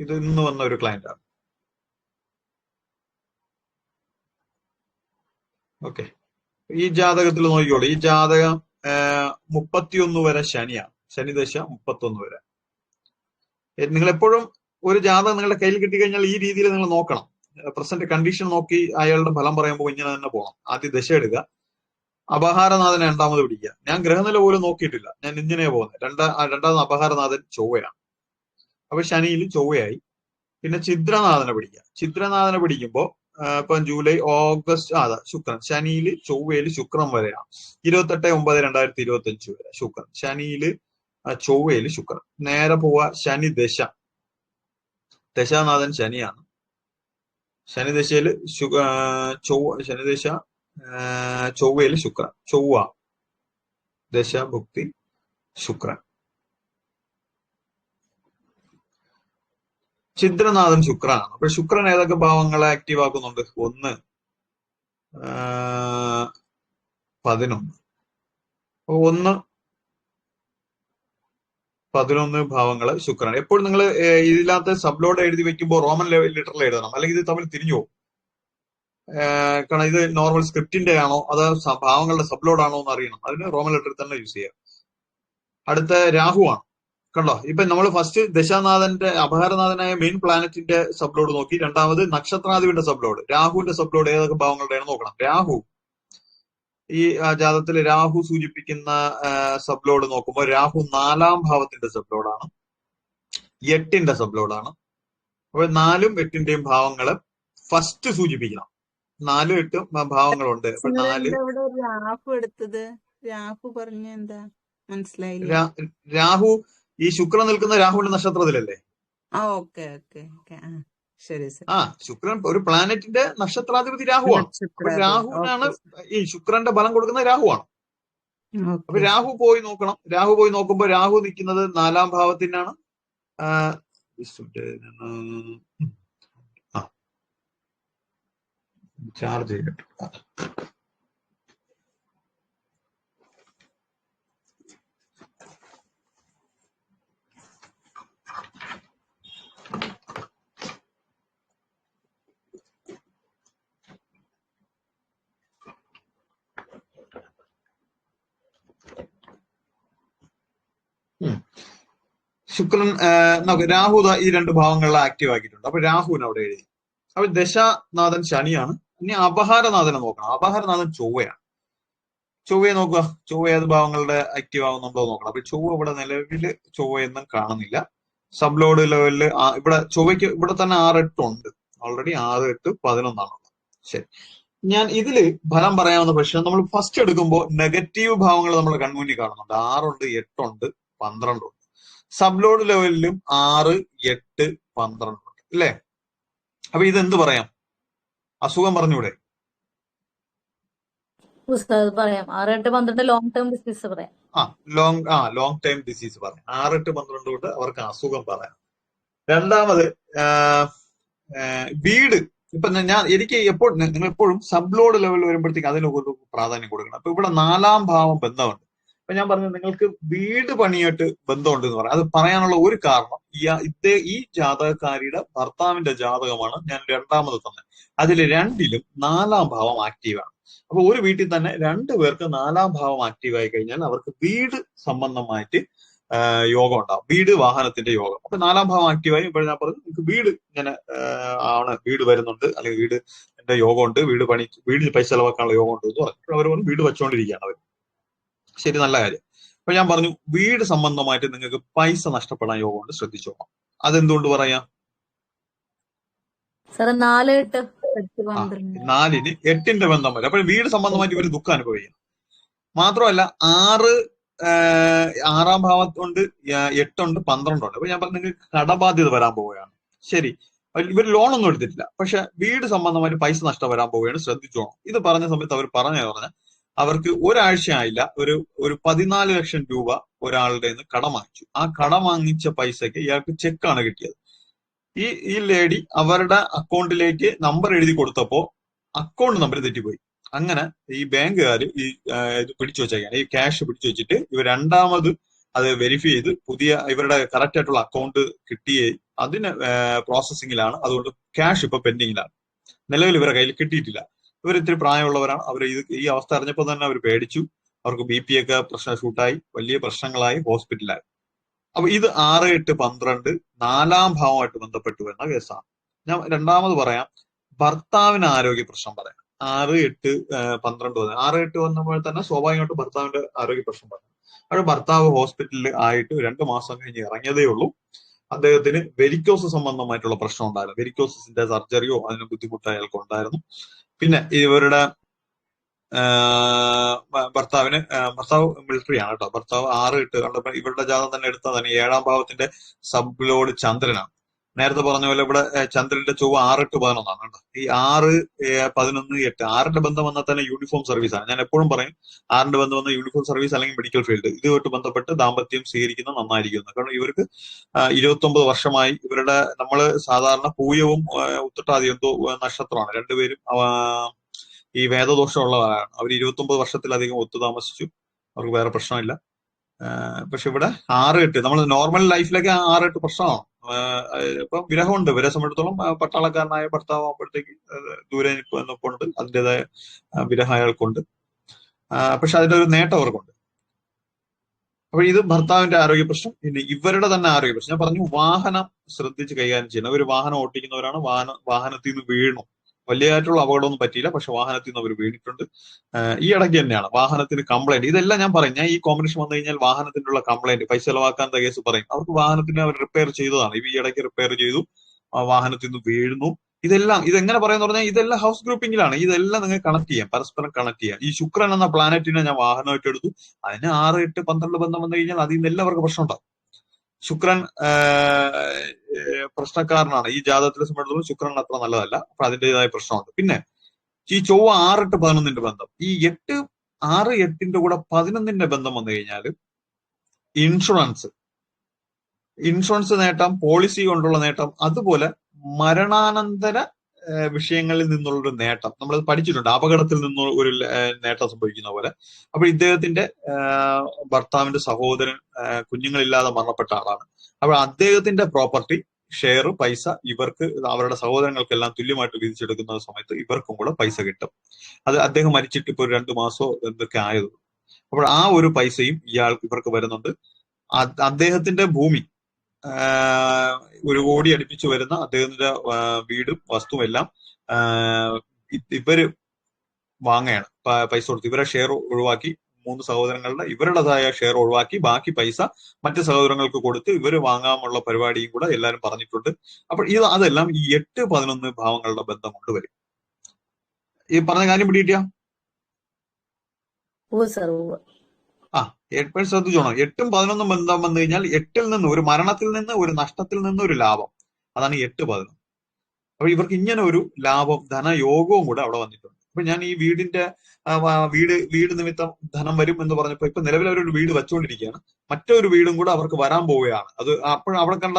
ഇത് ഇന്ന് വന്ന ഒരു ആണ്. ഓക്കെ ഈ ജാതകത്തിൽ നോക്കിക്കോളൂ. ഈ ജാതകം മുപ്പത്തിയൊന്ന് വരെ ശനിയാണ്. ശനിദശ മുപ്പത്തൊന്ന് വരെ. നിങ്ങൾ എപ്പോഴും ഒരു ജാതകം നിങ്ങളുടെ കയ്യിൽ കിട്ടിക്കഴിഞ്ഞാൽ ഈ രീതിയിൽ നിങ്ങൾ നോക്കണം. പ്രസന്റ് കണ്ടീഷൻ നോക്കി അയാളുടെ ഫലം പറയുമ്പോൾ ഇങ്ങനെ തന്നെ പോകണം ആദ്യ ദശ എടുക്കുക. അപഹാരനാഥനെ രണ്ടാമത് പിടിക്കുക. ഞാൻ ഗ്രഹനില പോലും നോക്കിയിട്ടില്ല. ഞാൻ ഇങ്ങനെയാണ് പോകുന്നത്. രണ്ടാ രണ്ടാമത് അപഹാരനാഥൻ ചൊവ്വയാണ്. അപ്പൊ ശനിയിൽ ചൊവ്വയായി. പിന്നെ ചിത്രനാഥനെ പിടിക്കുക ചിത്രനാഥനെ പിടിക്കുമ്പോൾ ഇപ്പൊ ജൂലൈ ഓഗസ്റ്റ് അതാ ശുക്രൻ. ശനിയിൽ ചൊവ്വയിൽ ശുക്രൻ വരെയാണ്. ഇരുപത്തെട്ട് ഒമ്പത് രണ്ടായിരത്തി ഇരുപത്തി അഞ്ച് വരെ ശുക്രൻ. ശനിയിൽ ചൊവ്വയിൽ ശുക്രൻ. നേരെ പോവാ ശനി ദശ. ദശാനാഥൻ ശനിയാണ്. ശനിദശയിൽ ചൊവ്വ ശനിദശ ചൊവ്വയിൽ ശുക്രൻ. ചൊവ്വ. ദശ ഭുക്തി ശുക്രൻ. ചിത്രനാഥൻ ശുക്രനാണ് അപ്പൊ ശുക്രൻ ഏതൊക്കെ ഭാവങ്ങളെ ആക്റ്റീവ് ആക്കുന്നുണ്ട്? ഒന്ന് പതിനൊന്ന്. ഒന്ന് പതിനൊന്ന് ഭാവങ്ങൾ ശുക്രൻ എപ്പോഴും നിങ്ങൾ ഇതിനകത്ത് സബ്ലോഡ് എഴുതി വെക്കുമ്പോൾ റോമൻ ലിറ്ററിൽ എഴുതണം. അല്ലെങ്കിൽ ഇത് തമ്മിൽ തിരിഞ്ഞു പോകും. കാരണം ഇത് നോർമൽ സ്ക്രിപ്റ്റിന്റെ ആണോ അത് ഭാവങ്ങളുടെ സബ്ലോഡ് ആണോ എന്ന് അറിയണം. അതിന് റോമൻ ലെറ്ററിൽ തന്നെ യൂസ് ചെയ്യാം. അടുത്ത രാഹു ആണ് കണ്ടോ? ഇപ്പൊ നമ്മൾ ഫസ്റ്റ് ദശാനാഥന്റെ അപഹാരനാഥനായ മെയിൻ പ്ലാനറ്റിന്റെ സബ്ലോഡ് നോക്കി. രണ്ടാമത് നക്ഷത്രാധിപന്റെ സബ്ലോഡ് രാഹുവിന്റെ സബ്ലോഡ് ഏതൊക്കെ ഭാവങ്ങളുടെയാണ് നോക്കണം. രാഹു. ഈ ജാതത്തിൽ രാഹു സൂചിപ്പിക്കുന്ന സബ്ലോഡ് നോക്കുമ്പോൾ രാഹു നാലാം ഭാവത്തിന്റെ സബ്ലോഡാണ് എട്ടിന്റെ സബ്ലോഡാണ് അപ്പൊ നാലും എട്ടിന്റെയും ഭാവങ്ങൾ ഫസ്റ്റ് സൂചിപ്പിക്കണം. നാലും എട്ടും ഭാവങ്ങളുണ്ട്. അപ്പൊ നാല് രാഹു എടുത്തത്? രാഹു പറഞ്ഞ എന്താ? മനസ്സിലായില്ല. രാഹു ഈ ശുക്രൻ നിൽക്കുന്ന രാഹുവിന്റെ നക്ഷത്രത്തിലല്ലേ? ആ ശുക്രൻ ഒരു പ്ലാനറ്റിന്റെ നക്ഷത്രാധിപതി രാഹുവാണ്. അപ്പൊ രാഹുവിനാണ് ഈ ശുക്രന്റെ ബലം കൊടുക്കുന്ന രാഹുവാണ്. അപ്പൊ രാഹു പോയി നോക്കണം. രാഹു പോയി നോക്കുമ്പോ രാഹു നിൽക്കുന്നത് നാലാം ഭാവത്തിനാണ്. ചാർജ് ചെയ്തിട്ട് ശുക്രൻ നമുക്ക് രാഹു ഈ രണ്ട് ഭാവങ്ങളിൽ ആക്റ്റീവ് ആക്കിയിട്ടുണ്ട്. അപ്പൊ രാഹുവിന് അവിടെ എഴുതി. അപ്പൊ ദശാനാഥൻ ശനിയാണ്. ഇനി അപഹാരനാഥനെ നോക്കണം. അപഹാരനാഥൻ ചൊവ്വയാണ്. ചൊവ്വയെ നോക്കുക. ചൊവ്വ ഏത് ഭാവങ്ങളുടെ ആക്റ്റീവ് ആവുന്നുണ്ടോ നോക്കണം. അപ്പൊ ചൊവ്വ ഇവിടെ നിലവിൽ ചൊവ്വയൊന്നും കാണുന്നില്ല. സബ് ലോഡ് ലെവലിൽ ഇവിടെ ചൊവ്വയ്ക്ക് ഇവിടെ തന്നെ ആറ് എട്ട് ഉണ്ട്. ഓൾറെഡി ആറ് എട്ട് പതിനൊന്നാണുള്ളത് ശരി. ഞാൻ ഇതിൽ ഫലം പറയാവുന്ന പക്ഷെ നമ്മൾ ഫസ്റ്റ് എടുക്കുമ്പോൾ നെഗറ്റീവ് ഭാവങ്ങൾ നമ്മൾ കൺമുന്നിൽ കാണുന്നുണ്ട്. ആറുണ്ട് എട്ടുണ്ട് പന്ത്രണ്ടുണ്ട്. സബ്ലോഡ് ലെവലിലും ആറ് എട്ട് പന്ത്രണ്ട് അല്ലേ? അപ്പൊ ഇത് എന്ത് പറയാം? അസുഖം പറഞ്ഞൂടെ? പറയാം. ആറ് എട്ട് പന്ത്രണ്ട് ലോങ് ടേം ഡിസീസ് പറയാം. ആ ലോങ് ആ ലോങ് ടൈം ഡിസീസ് പറയാം. ആറ് എട്ട് പന്ത്രണ്ട് കൊണ്ട് അവർക്ക് അസുഖം പറയാം. രണ്ടാമത് വീട്. ഇപ്പൊ ഞാൻ എനിക്ക് എപ്പോഴും നിങ്ങൾ എപ്പോഴും സബ് ലോഡ് ലെവൽ വരുമ്പോഴത്തേക്ക് അതിന് പ്രാധാന്യം കൊടുക്കണം. അപ്പൊ ഇവിടെ നാലാം ഭാവം ബന്ധമുണ്ട്. അപ്പൊ ഞാൻ പറഞ്ഞു നിങ്ങൾക്ക് വീട് പണിയായിട്ട് ബന്ധമുണ്ട് എന്ന് പറയാം. അത് പറയാനുള്ള ഒരു കാരണം ഇതേ ഈ ജാതകക്കാരിയുടെ ഭർത്താവിന്റെ ജാതകമാണ് ഞാൻ രണ്ടാമത് തന്നെ അതിൽ രണ്ടിലും നാലാം ഭാവം ആക്റ്റീവാണ് അപ്പൊ ഒരു വീട്ടിൽ തന്നെ രണ്ടു പേർക്ക് നാലാം ഭാവം ആക്റ്റീവായി കഴിഞ്ഞാൽ അവർക്ക് വീട് സംബന്ധമായിട്ട് യോഗം ഉണ്ടാവും. വീട് വാഹനത്തിന്റെ യോഗം. അപ്പൊ നാലാം ഭാവം ആക്റ്റീവായി ഇപ്പോൾ ഞാൻ പറഞ്ഞു നിങ്ങൾക്ക് വീട് ഇങ്ങനെ ആണ് വീട് വരുന്നുണ്ട്. അല്ലെങ്കിൽ വീട് എന്റെ യോഗം ഉണ്ട്. വീട് പണി വീടിന് പൈസ ചെലവാക്കാനുള്ള യോഗമുണ്ട് എന്ന് പറഞ്ഞു. അവർ പറഞ്ഞു വീട് വെച്ചുകൊണ്ടിരിക്കുകയാണ് അവർ ശരി നല്ല കാര്യം. അപ്പൊ ഞാൻ പറഞ്ഞു വീട് സംബന്ധമായിട്ട് നിങ്ങൾക്ക് പൈസ നഷ്ടപ്പെടാൻ യോഗമുണ്ട് ശ്രദ്ധിച്ചോളാം. അതെന്തുകൊണ്ട് പറയാം? നാലിന് എട്ടിന്റെ ബന്ധം വരും. അപ്പോൾ വീട് സംബന്ധമായിട്ട് ഇവർ ദുഃഖം അനുഭവിക്കുന്നു. മാത്രമല്ല ആറ് ആറാം ഭാവത്തുണ്ട് എട്ടുണ്ട് പന്ത്രണ്ടുണ്ട്. അപ്പൊ ഞാൻ പറഞ്ഞു നിങ്ങൾക്ക് കടബാധ്യത വരാൻ പോവുകയാണ്. ശരി. ഇവർ ലോണൊന്നും എടുത്തിട്ടില്ല. പക്ഷെ വീട് സംബന്ധമായിട്ട് പൈസ നഷ്ടം വരാൻ പോവുകയാണ് ശ്രദ്ധിച്ചോണം ഇത് പറഞ്ഞ സമയത്ത് അവർ പറഞ്ഞു പറഞ്ഞ അവർക്ക് ഒരാഴ്ച ആയില്ല ഒരു ഒരു പതിനാല് ലക്ഷം രൂപ ഒരാളുടെ നിന്ന് കടം വാങ്ങിച്ചു. ആ കടം വാങ്ങിച്ച പൈസക്ക് ഇയാൾക്ക് ചെക്കാണ് കിട്ടിയത്. ഈ ഈ ലേഡി അവരുടെ അക്കൗണ്ടിലേക്ക് നമ്പർ എഴുതി കൊടുത്തപ്പോ അക്കൗണ്ട് നമ്പർ തെറ്റിപ്പോയി. അങ്ങനെ ഈ ബാങ്കുകാർ ഈ പിടിച്ചു വെച്ചേക്കാണ്. ഈ ക്യാഷ് പിടിച്ചു വെച്ചിട്ട് ഇവർ രണ്ടാമത് അത് വെരിഫൈ ചെയ്ത് പുതിയ ഇവരുടെ കറക്റ്റ് ആയിട്ടുള്ള അക്കൗണ്ട് കിട്ടിയേ അതിന് പ്രോസസ്സിംഗിലാണ് അതുകൊണ്ട് ക്യാഷ് ഇപ്പൊ പെൻഡിങ്ങിലാണ് നിലവിൽ ഇവരുടെ കയ്യിൽ കിട്ടിയിട്ടില്ല. ഇവർ ഇത്തിരി പ്രായമുള്ളവരാണ്. അവർ ഇത് ഈ അവസ്ഥ അറിഞ്ഞപ്പോൾ തന്നെ അവർ പേടിച്ചു. അവർക്ക് ബി പി ഒക്കെ പ്രശ്നം ഷൂട്ടായി വലിയ പ്രശ്നങ്ങളായി ഹോസ്പിറ്റലായി അപ്പൊ ഇത് ആറ് എട്ട് പന്ത്രണ്ട് നാലാം ഭാവമായിട്ട് ബന്ധപ്പെട്ട് വരുന്ന കേസാണ്. ഞാൻ രണ്ടാമത് പറയാം. ഭർത്താവിന് ആരോഗ്യ പ്രശ്നം പറയാം. ആറ് എട്ട് പന്ത്രണ്ട് വന്ന്. ആറ് എട്ട് വന്നപ്പോൾ തന്നെ സ്വാഭാവികമായിട്ടും ഭർത്താവിന്റെ ആരോഗ്യ പ്രശ്നം പറഞ്ഞു അവിടെ ഭർത്താവ് ഹോസ്പിറ്റലിൽ ആയിട്ട് രണ്ട് മാസം കഴിഞ്ഞ് ഇറങ്ങിയതേ ഉള്ളൂ. അദ്ദേഹത്തിന് വെരിക്കോസ് സംബന്ധമായിട്ടുള്ള പ്രശ്നം ഉണ്ടായിരുന്നു. വെരിക്കോസിന്റെ സർജറിയോ അതിന് ബുദ്ധിമുട്ട് അയാൾക്ക് ഉണ്ടായിരുന്നു. പിന്നെ ഇവരുടെ ഭർത്താവിന് ഭർത്താവ് മിലിറ്ററി ആണ് കേട്ടോ. ഭർത്താവ് ആറ് ഇട്ട് കണ്ടപ്പോ ഇവരുടെ ജാതം തന്നെ എടുത്താൽ തന്നെ ഏഴാം ഭാവത്തിന്റെ സബ് ലോഡ് ചന്ദ്രനാണ്. നേരത്തെ പറഞ്ഞ പോലെ ഇവിടെ ചന്ദ്രന്റെ ചൊവ്വ ആറ് എട്ട് പതിനൊന്നാണ് കേട്ടോ. ഈ ആറ് പതിനൊന്ന് എട്ട് ആറിന്റെ ബന്ധം വന്നാൽ തന്നെ യൂണിഫോം സർവീസ് ആണ്. ഞാൻ എപ്പോഴും പറയും ആറിന്റെ ബന്ധം വന്ന യൂണിഫോം സർവീസ് അല്ലെങ്കിൽ മെഡിക്കൽ ഫീൽഡ് ഇതുമായിട്ട് ബന്ധപ്പെട്ട് ദാമ്പത്യം സ്വീകരിക്കുന്നത് നന്നായിരിക്കുന്നു കാരണം ഇവർക്ക് ഇരുപത്തി ഒമ്പത് വർഷമായി ഇവരുടെ നമ്മൾ സാധാരണ പൂയവും ഉത്തട്ടാതി എന്തോ നക്ഷത്രമാണ്. രണ്ടുപേരും ഈ വേദദോഷമുള്ളവരാണ്. അവർ ഇരുപത്തി ഒമ്പത് വർഷത്തിലധികം ഒത്തു താമസിച്ചു അവർക്ക് വേറെ പ്രശ്നമില്ല. പക്ഷെ ഇവിടെ ആറ് എട്ട് നമ്മൾ നോർമൽ ലൈഫിലൊക്കെ ആറ് എട്ട് പ്രശ്നമാണ്. ഇപ്പം വിരഹമുണ്ട്. ഇവരെ സംബന്ധിച്ചിടത്തോളം പട്ടാളക്കാരനായ ഭർത്താവ് ആകുമ്പോഴത്തേക്ക് ദൂരെ നിൽപ്പുണ്ട് അതിന്റെതായ വിരഹം അയാൾക്കുണ്ട്. പക്ഷെ അതിന്റെ ഒരു നേട്ടം അവർക്കുണ്ട്. അപ്പൊ ഇത് ഭർത്താവിന്റെ ആരോഗ്യ പ്രശ്നം പിന്നെ ഇവരുടെ തന്നെ ആരോഗ്യ പ്രശ്നം. ഞാൻ പറഞ്ഞു വാഹനം ശ്രദ്ധിച്ച് കൈകാര്യം ചെയ്യണം ഒരു വാഹനം ഓട്ടിക്കുന്നവരാണ് വാഹന വാഹനത്തിൽ നിന്ന് വീണു. വലിയതായിട്ടുള്ള അപകടമൊന്നും പറ്റിയില്ല. പക്ഷെ വാഹനത്തിൽ നിന്ന് അവർ വീണിട്ടുണ്ട്. ഈ ഇടയ്ക്ക് തന്നെയാണ്. വാഹനത്തിന് കംപ്ലൈന്റ് ഇതെല്ലാം ഞാൻ പറയും. ഞാൻ ഈ കോമ്പിനേഷൻ വന്നു കഴിഞ്ഞാൽ വാഹനത്തിനുള്ള കംപ്ലൈന്റ് പൈസ ചെലവാക്കാൻ കേസ് പറയും? അവർക്ക് വാഹനത്തിന് അവർ റിപ്പയർ ചെയ്തതാണ്. ഇവ ഈ ഇടയ്ക്ക് റിപ്പയർ ചെയ്തു. വാഹനത്തിൽ നിന്ന് വീഴുന്നു. ഇതെല്ലാം ഇതെങ്ങനെ പറയാന്ന് പറഞ്ഞാൽ ഇതെല്ലാം ഹൗസ് ഗ്രൂപ്പിംഗിലാണ് ഇതെല്ലാം നിങ്ങൾ കണക്ട് ചെയ്യാം. പരസ്പരം കണക്ട് ചെയ്യാം. ഈ ശുക്രൻ എന്ന പ്ലാനറ്റിനെ ഞാൻ വാഹനമായിട്ട് എടുത്തു. അതിന് ആറ് എട്ട് പന്ത്രണ്ട് ബന്ധം വന്നു കഴിഞ്ഞാൽ അതിൽ നിന്ന് എല്ലാവർക്കും പ്രശ്നം ഉണ്ടാവും ശുക്രൻ പ്രശ്നക്കാരനാണ്. ഈ ജാതകത്തിലെ സംബന്ധിച്ചിടത്തോളം ശുക്രൻ അത്ര നല്ലതല്ല. അപ്പൊ അതിന്റെതായ പ്രശ്നമുണ്ട്. പിന്നെ ഈ ചൊവ്വ ആറെട്ട് പതിനൊന്നിന്റെ ബന്ധം. ഈ എട്ട് ആറ് എട്ടിന്റെ കൂടെ പതിനൊന്നിന്റെ ബന്ധം വന്നു കഴിഞ്ഞാൽ ഇൻഷുറൻസ് ഇൻഷുറൻസ് നേട്ടം പോളിസി കൊണ്ടുള്ള നേട്ടം അതുപോലെ മരണാനന്തര വിഷയങ്ങളിൽ നിന്നുള്ള ഒരു നേട്ടം. നമ്മൾ പഠിച്ചിട്ടുണ്ട്. അപകടത്തിൽ നിന്ന് ഒരു നേട്ടം സംഭവിക്കുന്ന പോലെ. അപ്പൊ ഇദ്ദേഹത്തിന്റെ ഭർത്താവിന്റെ സഹോദരൻ കുഞ്ഞുങ്ങളില്ലാതെ മരണപ്പെട്ട ആളാണ്. അപ്പോൾ അദ്ദേഹത്തിന്റെ പ്രോപ്പർട്ടി ഷെയർ പൈസ ഇവർക്ക് അവരുടെ സഹോദരങ്ങൾക്കെല്ലാം തുല്യമായിട്ട് വിധിച്ചെടുക്കുന്ന സമയത്ത് ഇവർക്കും കൂടെ പൈസ കിട്ടും. അത് അദ്ദേഹം മരിച്ചിട്ട് ഇപ്പൊ ഒരു രണ്ടു മാസമോ എന്തൊക്കെ ആയതുള്ളൂ അപ്പോൾ ആ ഒരു പൈസയും ഇയാൾ ഇവർക്ക് വരുന്നുണ്ട്. അദ്ദേഹത്തിന്റെ ഭൂമി ഒരു കോടി അടുപ്പിച്ച് വരുന്ന അദ്ദേഹത്തിന്റെ വീടും വസ്തുവും എല്ലാം ഇവർ വാങ്ങുകയാണ് പൈസ കൊടുത്ത്. ഇവരെ ഷെയർ ഒഴിവാക്കി മൂന്ന് സഹോദരങ്ങളുടെ ഇവരുടേതായ ഷെയർ ഒഴിവാക്കി ബാക്കി പൈസ മറ്റ് സഹോദരങ്ങൾക്ക് കൊടുത്ത് ഇവർ വാങ്ങാമുള്ള പരിപാടിയും കൂടെ എല്ലാവരും പറഞ്ഞിട്ടുണ്ട്. അപ്പോൾ ഇത് അതെല്ലാം ഈ എട്ട് പതിനൊന്ന് ഭാവങ്ങളുടെ ബന്ധം കൊണ്ട് വരും. ഈ പറഞ്ഞ കാര്യം ഉവ്വ്. ആ എട്ട് ശ്രദ്ധിച്ചോണം. എട്ടും പതിനൊന്നും ബന്ധം വന്നു കഴിഞ്ഞാൽ എട്ടിൽ നിന്ന് ഒരു മരണത്തിൽ നിന്ന് ഒരു നഷ്ടത്തിൽ നിന്ന് ഒരു ലാഭം. അതാണ് എട്ട് പതിനൊന്ന്. അപ്പൊ ഇവർക്ക് ഇങ്ങനെ ഒരു ലാഭം ധനയോഗവും കൂടെ അവിടെ വന്നിട്ടുണ്ട്. അപ്പൊ ഞാൻ ഈ വീടിന്റെ വീട് വീട് നിമിത്തം ധനം വരും എന്ന് പറഞ്ഞപ്പോ ഇപ്പൊ നിലവിൽ ഒരു വീട് വെച്ചുകൊണ്ടിരിക്കുകയാണ്. മറ്റൊരു വീടും കൂടെ അവർക്ക് വരാൻ പോവുകയാണ്. അത് അപ്പോൾ അവിടെ കണ്ട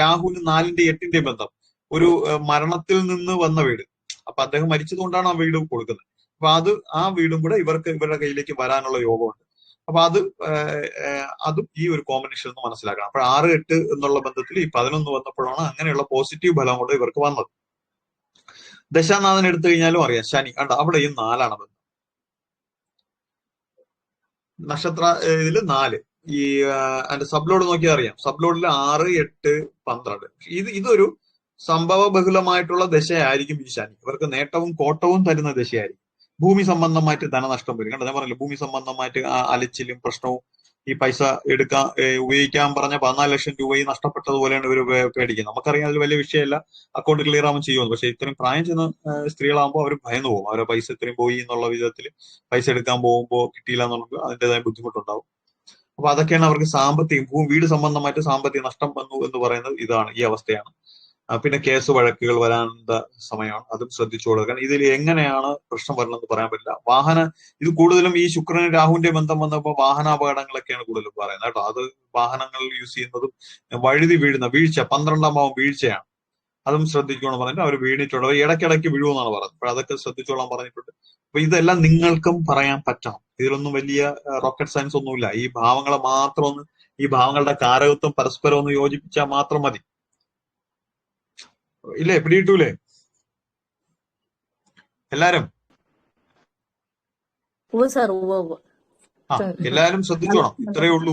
രാഹുവിന് നാലിന്റെ എട്ടിന്റെ ബന്ധം. ഒരു മരണത്തിൽ നിന്ന് വന്ന വീട്. അപ്പൊ അദ്ദേഹം മരിച്ചതുകൊണ്ടാണ് ആ വീട് കൊടുക്കുന്നത്. അപ്പൊ അത് ആ വീടും കൂടെ ഇവർക്ക് ഇവരുടെ കയ്യിലേക്ക് വരാനുള്ള യോഗമുണ്ട്. അപ്പൊ അത് അതും ഈ ഒരു കോമ്പിനേഷൻ ഒന്ന് മനസ്സിലാക്കണം. അപ്പൊ ആറ് എട്ട് എന്നുള്ള ബന്ധത്തിൽ ഈ പതിനൊന്ന് വന്നപ്പോഴാണ് അങ്ങനെയുള്ള പോസിറ്റീവ് ഫലം കൊണ്ട് ഇവർക്ക് വന്നത്. ദശാനാഥൻ എടുത്തു കഴിഞ്ഞാലും അറിയാം. ശനി കണ്ട? ഈ നാലാണ് ബന്ധം. നക്ഷത്ര ഇതിൽ നാല്. ഈ അതിന്റെ സബ്ലോഡ് നോക്കിയാൽ അറിയാം. സബ്ലോഡിൽ ആറ് എട്ട് പന്ത്രണ്ട്. ഇത് ഇതൊരു സംഭവ ബഹുലമായിട്ടുള്ള ദശയായിരിക്കും ഈ ശനി. ഇവർക്ക് നേട്ടവും കോട്ടവും തരുന്ന ദശയായിരിക്കും. ഭൂമി സംബന്ധമായിട്ട് ധനനഷ്ടം വരും. കണ്ടോ? ഞാൻ പറഞ്ഞില്ല ഭൂമി സംബന്ധമായിട്ട് അലച്ചിലും പ്രശ്നവും ഈ പൈസ എടുക്കാൻ ഉപയോഗിക്കാൻ പറഞ്ഞ പതിനാല് ലക്ഷം രൂപയും നഷ്ടപ്പെട്ടതുപോലെയാണ് ഇവർ പേടിക്കുന്നത്. നമുക്കറിയാം അതിൽ വലിയ വിഷയമല്ല. അക്കൗണ്ട് ക്ലിയർ ആകുമ്പോൾ ചെയ്യുമെന്ന്. പക്ഷെ ഇത്രയും പ്രായം ചെന്ന സ്ത്രീകളാകുമ്പോൾ അവർ ഭയന്നു പോകും. അവരെ പൈസ ഇത്രയും പോയി എന്നുള്ള വിധത്തിൽ പൈസ എടുക്കാൻ പോകുമ്പോൾ കിട്ടിയില്ല എന്നുള്ളത് അതിന്റെതായ ബുദ്ധിമുട്ടുണ്ടാവും. അപ്പൊ അതൊക്കെയാണ് അവർക്ക് സാമ്പത്തിക വീട് സംബന്ധമായിട്ട് സാമ്പത്തിക നഷ്ടം വന്നു എന്ന് പറയുന്നത് ഇതാണ് ഈ അവസ്ഥയാണ്. പിന്നെ കേസ് വഴക്കുകൾ വരാനുള്ള സമയമാണ്. അതും ശ്രദ്ധിച്ചു കൊടുക്കാൻ ഇതിൽ എങ്ങനെയാണ് പ്രശ്നം വരണമെന്ന് പറയാൻ പറ്റില്ല. വാഹന ഇത് കൂടുതലും ഈ ശുക്രനും രാഹുവിന്റെ ബന്ധം വന്നപ്പോൾ വാഹനാപകടങ്ങളൊക്കെയാണ് കൂടുതലും പറയുന്നത് കേട്ടോ. അത് വാഹനങ്ങൾ യൂസ് ചെയ്യുന്നതും വഴുതി വീഴുന്ന വീഴ്ച പന്ത്രണ്ടാം ഭാവം വീഴ്ചയാണ്. അതും ശ്രദ്ധിക്കണം പറഞ്ഞിട്ട് അവർ വീണിട്ടുണ്ട്. ഇടയ്ക്കിടയ്ക്ക് വീഴുമെന്നാണ് പറഞ്ഞത് അപ്പോൾ അതൊക്കെ ശ്രദ്ധിച്ചോളാൻ പറഞ്ഞിട്ടുണ്ട്. അപ്പൊ ഇതെല്ലാം നിങ്ങൾക്കും പറയാൻ പറ്റണം. ഇതിലൊന്നും വലിയ റോക്കറ്റ് സയൻസ് ഒന്നുമില്ല. ഈ ഭാവങ്ങളെ മാത്രം ഒന്ന് ഈ ഭാവങ്ങളുടെ കാരകത്വം പരസ്പരം ഒന്ന് യോജിപ്പിച്ചാൽ മാത്രം മതി. ഇല്ലേ? പിടികിട്ടൂലേ എല്ലാരും? എല്ലാരും ശ്രദ്ധിച്ചോണം ഇത്രയേ ഉള്ളൂ.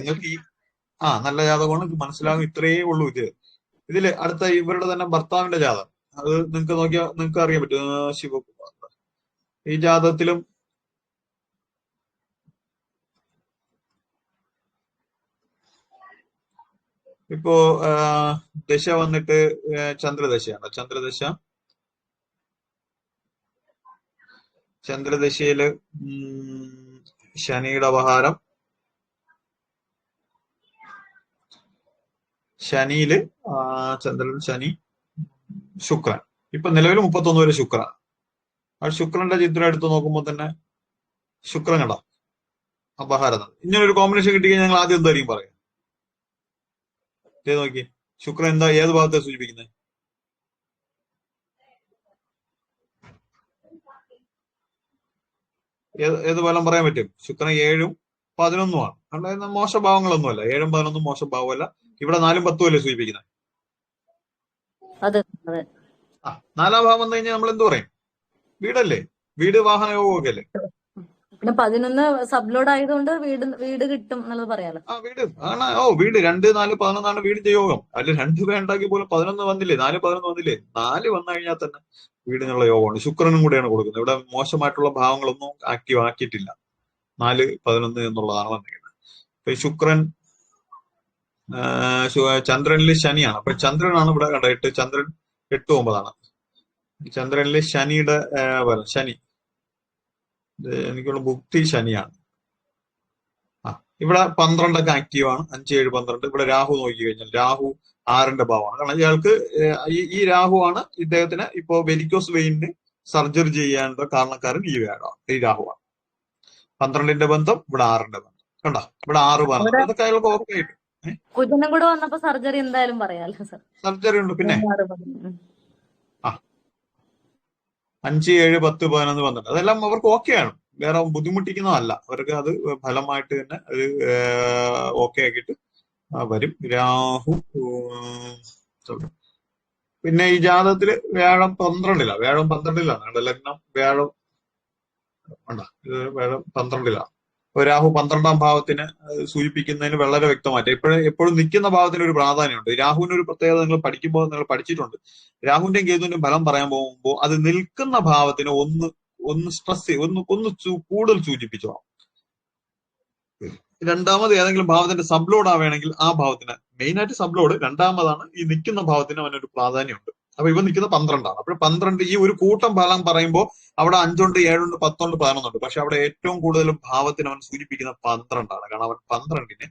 നിങ്ങൾക്ക് ഈ ആ നല്ല ജാതകമാണ്. മനസ്സിലാകും ഇത്രയേ ഉള്ളൂ ഇത്. ഇതിൽ അടുത്ത ഇവരുടെ തന്നെ ഭർത്താവിന്റെ ജാതകം. അത് നിങ്ങൾക്ക് നോക്കിയാൽ നിങ്ങൾക്ക് അറിയാൻ പറ്റും. ശിവകുമാർ ഈ ജാതകത്തിലും ഇപ്പോ ദശ വന്നിട്ട് ചന്ദ്രദശയാണ്? ചന്ദ്രദശ? ചന്ദ്രദശയിൽ ശനിയുടെ അപഹാരം ശനിയിൽ ചന്ദ്രൻ ശനി ശുക്രൻ. ഇപ്പൊ നിലവിൽ മുപ്പത്തൊന്ന് വരെ ശുക്രൻ ആ ശുക്രന്റെ ചിത്രം എടുത്ത് നോക്കുമ്പോൾ തന്നെ ശുക്രൻ കണ്ട അപഹാരം ഇങ്ങനെ ഒരു കോമ്പിനേഷൻ കിട്ടി കഴിഞ്ഞാൽ ഞങ്ങൾ ആദ്യം എന്തായിരിക്കും പറയാം ഇതേ നോക്കി. ശുക്രൻ എന്താ ഏത് ഭാഗത്തെ സൂചിപ്പിക്കുന്നത് ഏത് ഏത് ഫലം പറയാൻ പറ്റും? ശുക്രൻ ഏഴും പതിനൊന്നുമാണ് അതായത് മോശഭാവങ്ങളൊന്നുമല്ല ഏഴും പതിനൊന്നും മോശഭാവമല്ല ഇവിടെ നാലും പത്തും അല്ലേ സൂചിപ്പിക്കുന്നത് നാലാം ഭാവം വന്നു കഴിഞ്ഞാൽ നമ്മൾ എന്ത് പറയും? വീടല്ലേ? വീട് വാഹന യോഗമൊക്കെ അല്ലേ പിന്നെ പതിനൊന്ന് സബ്ലോഡ് ആയതുകൊണ്ട് വീട് വീട് കിട്ടും എന്നുള്ളത് പറയാലോ. ആ വീട്. ആണ് ഓ വീട്. രണ്ട് നാല് പതിനൊന്നാണ് വീടിന്റെ യോഗം. അല്ലെ രണ്ട് വേണ്ടാക്കി പോലും പതിനൊന്ന് വന്നില്ലേ? നാല് പതിനൊന്ന് വന്നില്ലേ? നാല് വന്നു കഴിഞ്ഞാൽ തന്നെ വീടിനുള്ള യോഗമാണ്. ശുക്രനും കൂടെയാണ് കൊടുക്കുന്നത്. ഇവിടെ മോശമായിട്ടുള്ള ഭാവങ്ങളൊന്നും ആക്റ്റീവ് ആക്കിയിട്ടില്ല. നാല് പതിനൊന്ന് എന്നുള്ളതാണ് വന്നിരിക്കുന്നത്. ഇപ്പൊ ഈ ശുക്രൻ ചന്ദ്രനിൽ ശനിയാണ്. അപ്പൊ ചന്ദ്രനാണ് ഇവിടെ കണ്ട എട്ട് ചന്ദ്രൻ എട്ട് ഒമ്പതാണ്. ചന്ദ്രനിലെ ശനിയുടെ ശനി. എനിക്കുള്ള ബുക്തി ശനിയാണ്. ആ ഇവിടെ പന്ത്രണ്ടൊക്കെ ആക്റ്റീവാണ് അഞ്ച് ഏഴ് പന്ത്രണ്ട്. ഇവിടെ രാഹു നോക്കി കഴിഞ്ഞാൽ രാഹു ആറിന്റെ ഭാവമാണ്. കാരണം ഇയാൾക്ക് ഈ ഈ രാഹു ആണ് ഇദ്ദേഹത്തിന് ഇപ്പോ വെരിക്കോസ് വെയിനിന് സർജറി ചെയ്യാനുള്ള കാരണക്കാരൻ ഈ വ്യാഴമാണ് ഈ രാഹുവാണ് പന്ത്രണ്ടിന്റെ ബന്ധം ഇവിടെ ആറിന്റെ ബന്ധം. കണ്ടോ? ഇവിടെ ആറ് പറഞ്ഞു. അതൊക്കെ അയാൾക്ക് ഓക്കെ ആയിട്ട് കുജനും കൂടെ വന്നപ്പോ സർജറി എന്തായാലും പറയാലോ സാർ. സർജറി ഉണ്ട്. പിന്നെ. അഞ്ച് ഏഴ് പത്ത് പതിനൊന്ന് പന്ത്രണ്ട്. അതെല്ലാം അവർക്ക് ഓക്കെയാണ് വേറെ ബുദ്ധിമുട്ടിക്കുന്നതല്ല. അവർക്ക് അത് ഫലമായിട്ട് തന്നെ അത് ഓക്കെ ആക്കിയിട്ട് വരും. രാഹു. പിന്നെ ഈ ജാതകത്തിൽ വ്യാഴം പന്ത്രണ്ടിലാ. വ്യാഴം പന്ത്രണ്ടിലാണ്? ലഗ്നം വ്യാഴം വേണ്ട വ്യാഴം പന്ത്രണ്ടിലാണ് രാഹു പന്ത്രണ്ടാം ഭാവത്തിന് സൂചിപ്പിക്കുന്നതിന് വളരെ വ്യക്തമായിട്ട് എപ്പോഴും എപ്പോഴും നിൽക്കുന്ന ഭാവത്തിന് ഒരു പ്രാധാന്യമുണ്ട്. രാഹുവിന് ഒരു പ്രത്യേകത നിങ്ങൾ പഠിക്കുമ്പോൾ നിങ്ങൾ പഠിച്ചിട്ടുണ്ട്. രാഹുവിന്റെയും കേതുവിന്റെയും ഫലം പറയാൻ പോകുമ്പോൾ അത് നിൽക്കുന്ന ഭാവത്തിന് ഒന്ന് ഒന്ന് സ്ട്രെസ് ഒന്ന് ഒന്ന് കൂടുതൽ സൂചിപ്പിച്ചോളാം രണ്ടാമത് ഏതെങ്കിലും ഭാവത്തിന്റെ സബ്ലോഡ് ആവുകയാണെങ്കിൽ ആ ഭാവത്തിന് മെയിൻ ആയിട്ട് സബ്ലോഡ് രണ്ടാമതാണ് ഈ നിൽക്കുന്ന ഭാവത്തിന് അവനൊരു പ്രാധാന്യമുണ്ട്. അപ്പൊ ഇവ നിൽക്കുന്ന പന്ത്രണ്ടാണ്. അപ്പോൾ പന്ത്രണ്ട് ഈ ഒരു കൂട്ടം ഫലം പറയുമ്പോൾ അവിടെ അഞ്ചുണ്ട് ഏഴുണ്ട് പത്തുണ്ട് പതിനൊന്നുണ്ട്. പക്ഷെ അവിടെ ഏറ്റവും കൂടുതൽ ഭാവത്തിന് അവൻ സൂചിപ്പിക്കുന്ന പന്ത്രണ്ടാണ്. കാരണം അവൻ പന്ത്രണ്ടിന്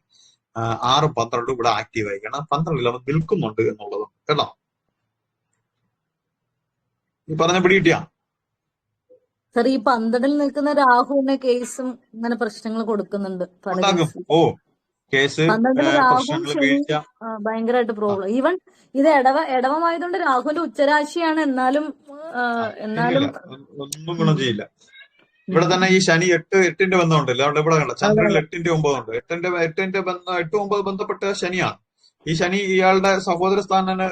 ആറും പന്ത്രണ്ടും ഇവിടെ ആക്റ്റീവ് ആയി കാരണം പന്ത്രണ്ടിൽ അവൻ നിൽക്കുന്നുണ്ട് എന്നുള്ളത് കേട്ടോ? ഈ പറഞ്ഞ പിടിയിട്ടിയാ സാർ ഈ പന്ത്രണ്ടിൽ നിൽക്കുന്ന രാഹുവിന്റെ കേസും ഇങ്ങനെ പ്രശ്നങ്ങൾ കൊടുക്കുന്നുണ്ട് ഓ. കേസ് ഭയങ്കരമായിട്ട് പ്രോബ്ലം ഈവൻ ഇത് ഇടവ ഇടവമായതുകൊണ്ട് രാഹുലിന്റെ ഉച്ചരാശിയാണ് എന്നാലും എന്നാലും ഒന്നും ഗുണം ചെയ്യില്ല. ഇവിടെ തന്നെ ഈ ശനി എട്ട് എട്ടിന്റെ ബന്ധമുണ്ടല്ലോ അവിടെ ഇവിടെ കണ്ട ചന്ദ്രനിൽ എട്ടിന്റെ ഒമ്പതുണ്ട് എട്ടിന്റെ എട്ടിന്റെ ബന്ധം എട്ട് ഒമ്പത് ബന്ധപ്പെട്ട ശനിയാണ്. ഈ ശനി ഇയാളുടെ സഹോദര സ്ഥാന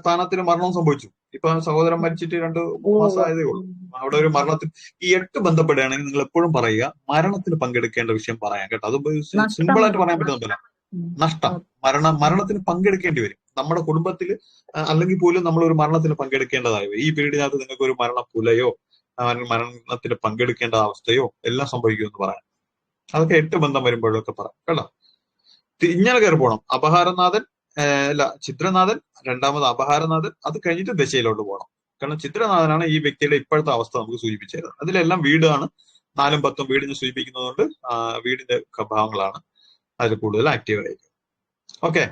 സ്ഥാനത്തിന് മരണം സംഭവിച്ചു. ഇപ്പൊ സഹോദരൻ മരിച്ചിട്ട് രണ്ട് മൂന്ന് മാസം ആയതേ ഉള്ളൂ. അവിടെ ഒരു മരണത്തിൽ ഈ എട്ട് ബന്ധപ്പെടുകയാണെങ്കിൽ നിങ്ങൾ എപ്പോഴും പറയുക മരണത്തിൽ പങ്കെടുക്കേണ്ട വിഷയം പറയാം കേട്ടോ. അത് സിമ്പിൾ ആയിട്ട് പറയാൻ പറ്റുന്നില്ല നഷ്ടം. മരണ മരണത്തിന് പങ്കെടുക്കേണ്ടി വരും. നമ്മുടെ കുടുംബത്തിൽ അല്ലെങ്കിൽ പോലും നമ്മൾ ഒരു മരണത്തിന് പങ്കെടുക്കേണ്ടതായി വരും. ഈ പീരീഡിനകത്ത് നിങ്ങൾക്ക് ഒരു മരണ പുലയോ മരണത്തിന് പങ്കെടുക്കേണ്ട അവസ്ഥയോ എല്ലാം സംഭവിക്കുമെന്ന് പറയാം. അതൊക്കെ എട്ട് ബന്ധം വരുമ്പോഴൊക്കെ പറയാം കേട്ടോ. ഇങ്ങനെ കയറി പോകണം അപഹാരനാഥൻ അല്ല ചിത്രനാഥൻ രണ്ടാമത് അപഹാരനാഥൻ അത് കഴിഞ്ഞിട്ട് ദശയിലോട്ട് പോകണം കാരണം ചിത്രനാഥനാണ് ഈ വ്യക്തിയുടെ ഇപ്പോഴത്തെ അവസ്ഥ നമുക്ക് സൂചിപ്പിച്ചത്. അതിലെല്ലാം വീടാണ്. നാലും പത്തും വീടിനെ സൂചിപ്പിക്കുന്നതുകൊണ്ട് കൊണ്ട് വീടിന്റെ ഭാവങ്ങളാണ് അതിൽ കൂടുതൽ ആക്റ്റീവ് ആയിരിക്കും. ഓക്കെ